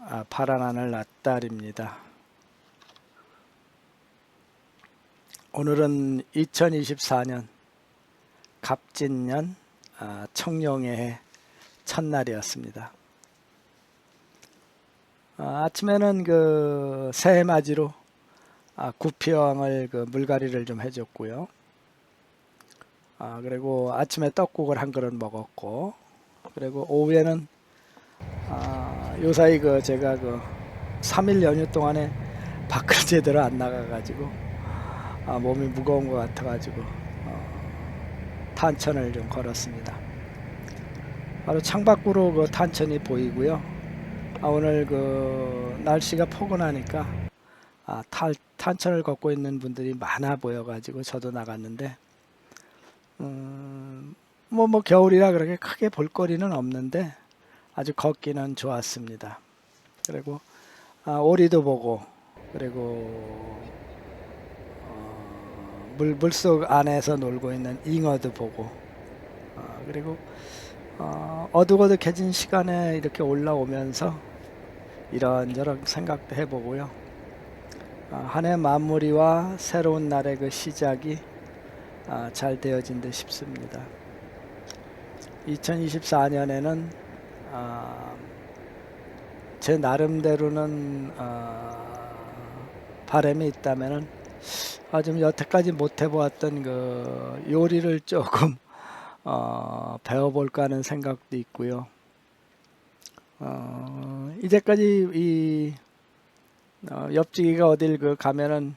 아, 파란 하늘 낮달입니다. 오늘은 2024년 갑진년 아, 청룡의 첫날이었습니다. 아, 아침에는 그 새해 맞이로 아, 구피왕을 그 물갈이를 좀 해줬고요. 아, 그리고 아침에 떡국을 한 그릇 먹었고, 그리고 오후에는 아, 요사이 그 제가 그 3일 연휴 동안에 밖을 제대로 안 나가가지고 아, 몸이 무거운 것 같아가지고 어, 탄천을 좀 걸었습니다. 바로 창밖으로 그 탄천이 보이고요. 아, 오늘 그 날씨가 포근하니까 아, 탈, 탄천을 걷고 있는 분들이 많아 보여가지고 저도 나갔는데 음, 뭐, 뭐 겨울이라 그렇게 크게 볼거리는 없는데 아주 걷기는 좋았습니다. 그리고 아, 오리도 보고 그리고 어, 물 물속 안에서 놀고 있는 잉어도 보고 어, 그리고 어, 어둑어둑해진 시간에 이렇게 올라오면서 이런저런 생각도 해보고요. 아, 한해 마무리와 새로운 날의 그 시작이 아, 잘 되어진 듯 싶습니다. 2024년에는 아, 제 나름대로는 아, 바람이 있다면은 아, 좀 여태까지 못 해보았던 그 요리를 조금 어, 배워볼까 하는 생각도 있고요. 어, 이제까지 이 어, 옆지기가 어딜 그 가면은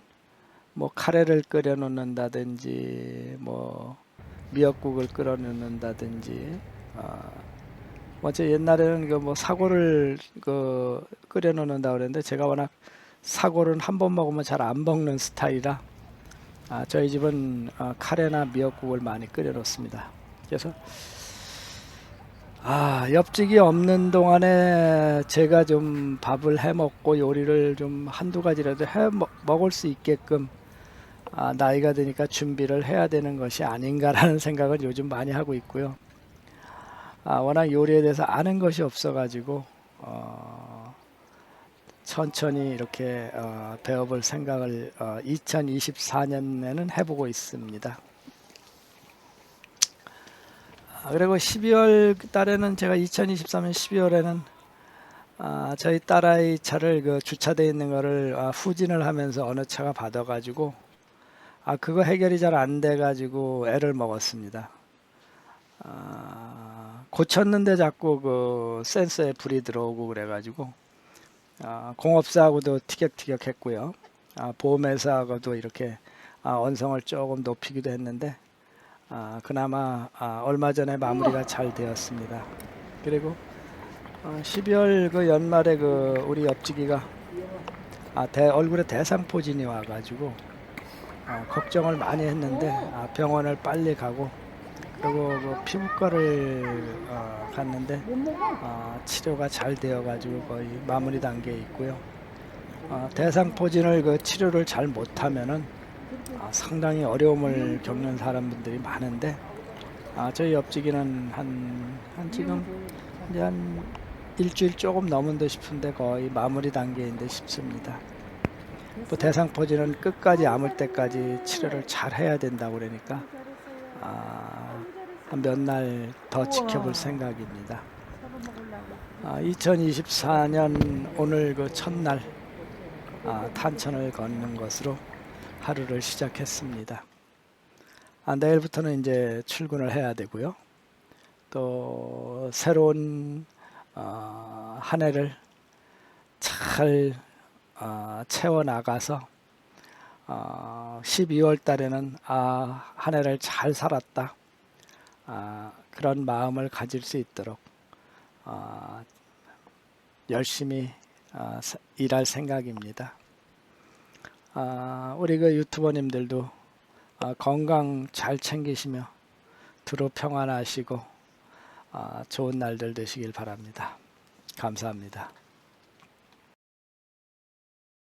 뭐 카레를 끓여 놓는다든지 뭐 미역국을 끓여 놓는다든지 어, 먼저 옛날에는 그 뭐 사고를 그 끓여 놓는다 그랬는데 제가 워낙 사고를 한번 먹으면 잘 안 먹는 스타일이라 아, 저희 집은 어, 카레나 미역국을 많이 끓여 놓습니다. 그래서 아, 옆집이 없는 동안에 제가 좀 밥을 해 먹고 요리를 좀 한두 가지라도 해 먹- 먹을 수 있게끔 아, 나이가 드니까 준비를 해야 되는 것이 아닌가라는 생각을 요즘 많이 하고 있고요. 아, 워낙 요리에 대해서 아는 것이 없어가지고 어, 천천히 이렇게 어, 배워볼 생각을 어, 2024년에는 해보고 있습니다. 아, 그리고 12월 달에는 제가 2023년 12월에는 아, 저희 딸아이 차를 그 주차돼 있는 거를 아, 후진을 하면서 어느 차가 받아가지고 아 그거 해결이 잘 안 돼가지고 애를 먹었습니다. 아, 고쳤는데 자꾸 그 센서에 불이 들어오고 그래가지고 아, 공업사하고도 티격태격했고요. 아, 보험회사하고도 이렇게 아, 언성을 조금 높이기도 했는데 아, 그나마 아, 얼마 전에 마무리가 잘 되었습니다. 그리고 어, 12월 그 연말에 그 우리 옆지기가 아, 대, 얼굴에 대상포진이 와가지고 아, 걱정을 많이 했는데 아, 병원을 빨리 가고 그리고 그 피부과를 어, 갔는데 아, 치료가 잘 되어가지고 거의 마무리 단계에 있고요. 아, 대상포진을 그 치료를 잘 못하면은 아, 상당히 어려움을 겪는 사람들이 많은데 아, 저희 옆지기는 한, 한 지금 이제 한 일주일 조금 넘은 듯 싶은데 거의 마무리 단계인데 싶습니다. 뭐 대상포진은 끝까지 아물 때까지 치료를 잘 해야 된다고 그러니까 아, 한 몇 날 더 지켜볼 생각입니다. 아, 2024년 오늘 그 첫날 아, 탄천을 걷는 것으로 하루를 시작했습니다. 아, 내일부터는 이제 출근을 해야 되고요. 또 새로운 어, 한 해를 잘 어, 채워 나가서 어, 12월 달에는 아, 한 해를 잘 살았다. 아, 그런 마음을 가질 수 있도록 어, 열심히 어, 사- 일할 생각입니다. 아, 우리 그 유튜버님들도 아, 건강 잘 챙기시며 두루 평안하시고 아, 좋은 날들 되시길 바랍니다. 감사합니다.